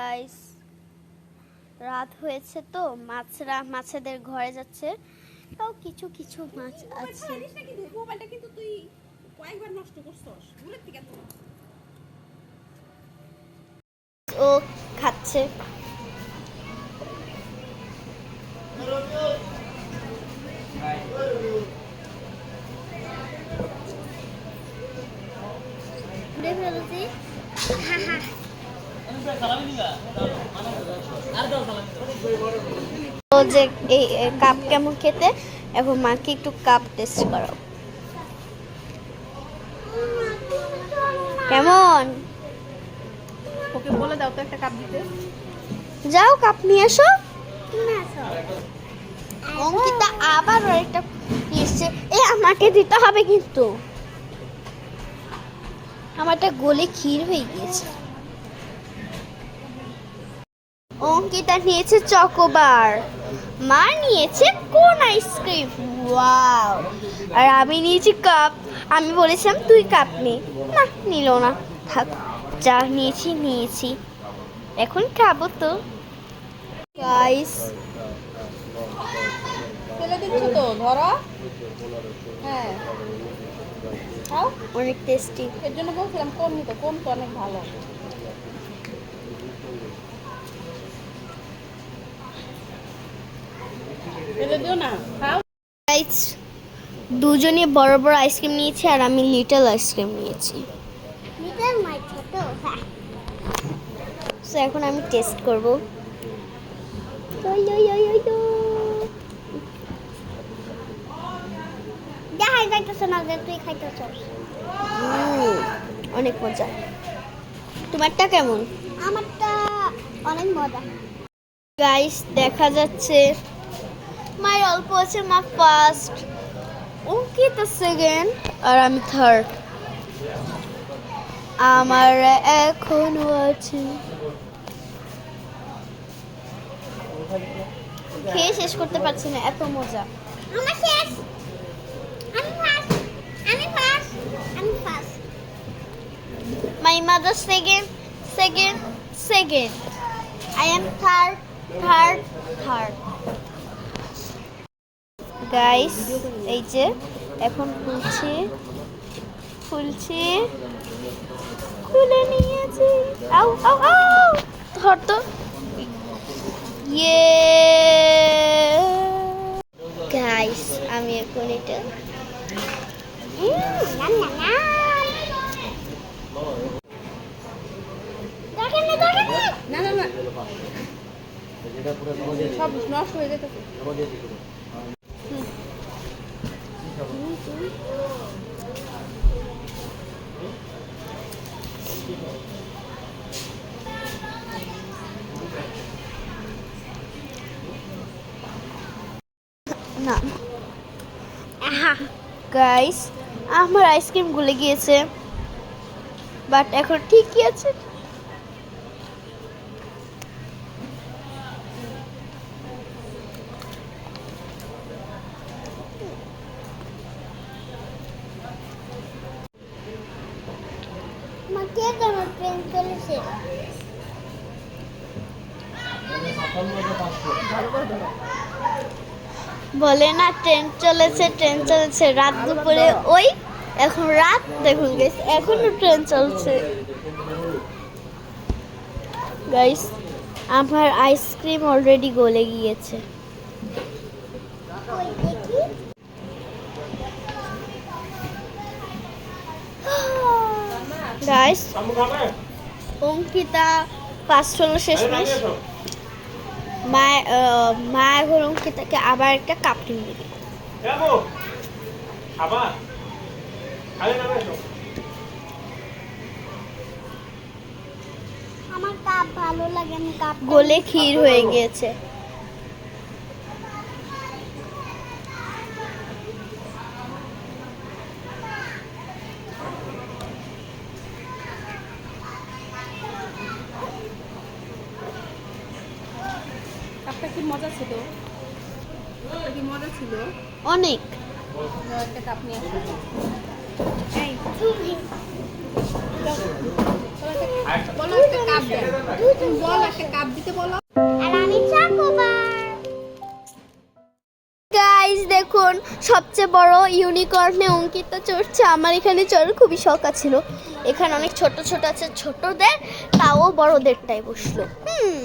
Guys রাত হয়েছে তো মাছরা মাছেদের ঘরে যাচ্ছে। তাও কিছু কিছু মাছ আছে। মোবাইলটা কিন্তু তুই কয়েকবার নষ্ট করছস। দূরের থেকে ও খাচ্ছে। ও যে এই কাপ কেমন খেতে? এখন মাকে একটু কাপ টেস্ট করাও। কেমন? ওকে বলে দাও তো একটা কাপ দিতে। যাও কাপ নিয়ে এসো। অঙ্কিতা আবার একটা এসছে এ আমাকে দিতে হবে কিন্তু। আমারটা গলে ক্ষীর হয়ে গিয়েছে। অঙ্কিতা নিয়েছে চকোবার। মা নিয়েছে কোন আইসক্রিম ওয়াও আর আমি নিয়েছি কাপ আমি বলেছিলাম তুই কাপ নে। না নিল না। থাক যা নিয়েছি নিয়েছি। এখন খাব তো। গাইস ফেলে দিচ্ছ তো ধরো। হ্যাঁ। অনেক টেস্টি এর জন্য বলছিলাম কম নিতে? কম তো অনেক ভালো ফেলে দিও না খাও গাইস দুজনে বড় বড় আইসক্রিম নিয়েছি আর আমি লিটল আইসক্রিম নিয়েছি। লিটল মাই ছোট হ্যাঁ। সো এখন আমি টেস্ট করব। অনেক মজা। তোমারটা কেমন? আমারটা অনেক মজা। গাইস দেখা যাচ্ছে। মায়ের অল্প আছে মা ফার্স্ট অঙ্কিতা সেকেন্ড আর আমি থার্ড আমার এখনও আছে খেয়ে শেষ করতে পারছি না এত মজা। আমার শেষ। আমি ফার্স্ট। আমি ফার্স্ট। আমি first. My mother second second second I am third third third guys এই যে এখন খুলছি খুলছি খুলে নিয়েছি। আউ আউ আউ ধর তো। ইয়ে গাইস আমি এখন এটা না, না। না না না। সব নষ্ট হয়ে যেতেছে। না। গাইস আমার আইসক্রিম গুলে গিয়েছে। বাট এখন ঠিকই আছে। বলে না ট্রেন চলেছে ট্রেন চলেছে। রাত দুপুরে ওই এখন রাত দেখুন গাইস এখনও ট্রেন চলছে। গাইস আমার আইসক্রিম অলরেডি গলে গিয়েছে। গাইস অঙ্কিতা ফার্স্ট হলো শেষমেশ মা আহ, মা এখন অঙ্কিতাকে আবার একটা কাপ কিনে দিবে। আমার কাপ ভালো লাগে আমি কাপ গলে ক্ষীর হয়ে গিয়েছে। কাপটা মজা ছিল? কি মজা ছিল? অনেক। একটা কাপ নিয়ে আসো। তুমি চলো একটা- বলো একটা কাপ কাপ দেন। তুমি বল একটা কাপ দিতে বলো। আর আমি চকোবার গাইস দেখুন সবচেয়ে বড় ইউনিকর্নে অঙ্কিতা চড়ছে। আমার এখানে চড়ার খুবই শখ ছিল এখানে অনেক ছোট ছোট আছে ছোটদের তাও বড়দেরটাই বসল। হুম।